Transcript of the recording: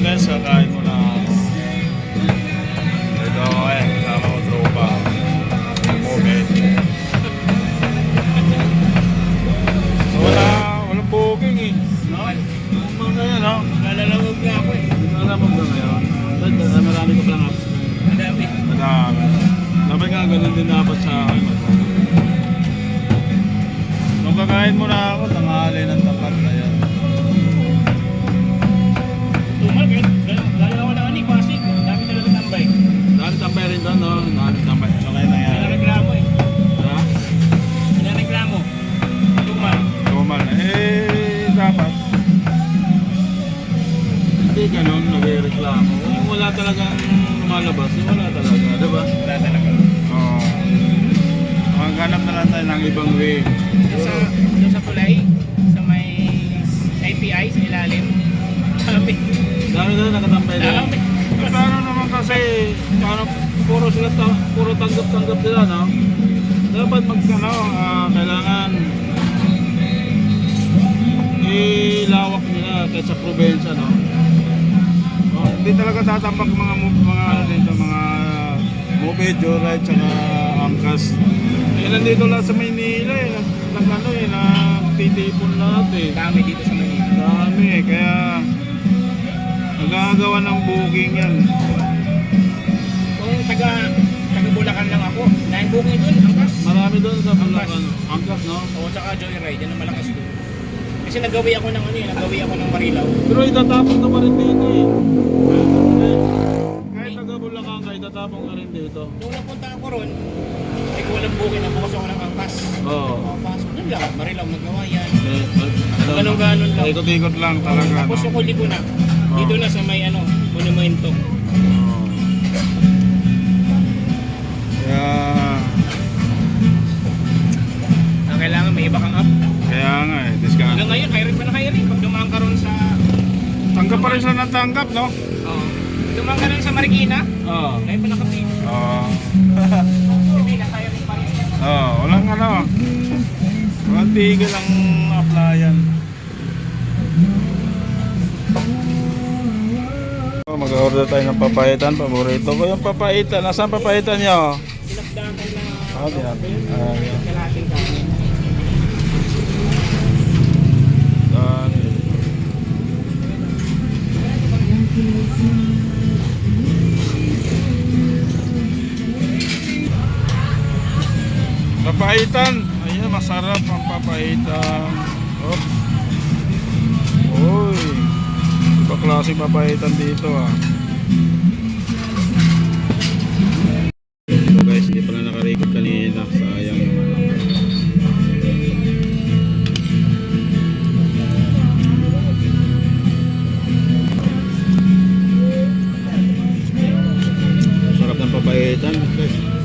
yan guys, kakain mo na ako. Ito ako eh, kasama ko tropa. Moment. So, wala, walang booking eh. No? Ano kaya no? Nalalawag na ako eh. Mo ba ngayon? Marami ko pang apps. Madami. Madami. Dapat nga ganun din dapat sa akin. Nung kakain mo na ako, tanghali ng tapat na Hindi ganun, nagreklamo. Kung wala talagang lumalabas, eh, wala talaga, di ba? Wala talaga. Oo. Maghanap na lang tayo ng ibang way. Doon sa, doon sa tulay, sa may IPI, sa ilalim. Dami. Dami na nakatambay na. Dami. Eh, paano naman kasi, paano, puro sila, ta- puro tanggap-tanggap sila, no? Dapat mag, ano, ah, kailangan ilawak nila kaysa probinsya, no? Hindi talaga tatampak mga mga ano dito, mga mobile, joyride, tsaka angkas. Eh, nandito lang sa Maynila eh, nag, ano eh, nagtitipon lahat eh. Dami dito sa Manila. Dami eh, kaya nagagawa ng booking yan. Kung taga, taga Bulacan lang ako, dahil booking doon, angkas. Marami doon sa Bulacan. Angkas, no? Oo, tsaka joyride, yan ang malakas doon. Kasi nagawi ako ng ano eh, nagawi ako ng Marilaw. Pero itatapon ka pa rin dito eh. Kahit taga Bulacan ka, itatapon ka rin dito. Nung napunta ako ron, eh kung walang booking, nabukas ako ng angkas. Oo. Papasok doon lang, Marilaw, nagawa yan. Eh, ano, Ganon-ganon lang. Ikot-ikot lang talaga. Tapos yung huli ko na, dito na sa may ano, monumento. Oo. May iba kang app. kaya nga eh, discount. Hanggang ngayon, hiring pa na hiring. Pag dumaan ka ron sa... Tanggap pa rin sila ng tanggap, no? Oo. dumaan ka ron sa Marikina, Oo. ngayon pa nakapili. Oo. Hindi na hiring pa rin. Oo, walang ano. Walang tigil ang applyan. Oh, Mag-order tayo ng papaitan, paborito ko yung papaitan. Nasaan papaitan nyo? Sinakdakan na... Ah, dinat- Papaitan. Ayan, masarap ang papaitan. Oops. Uy. Iba klase papaitan dito ah. Ito guys, hindi pala nakarecord kanina. Sayang naman. Sarap ng papaitan. guys.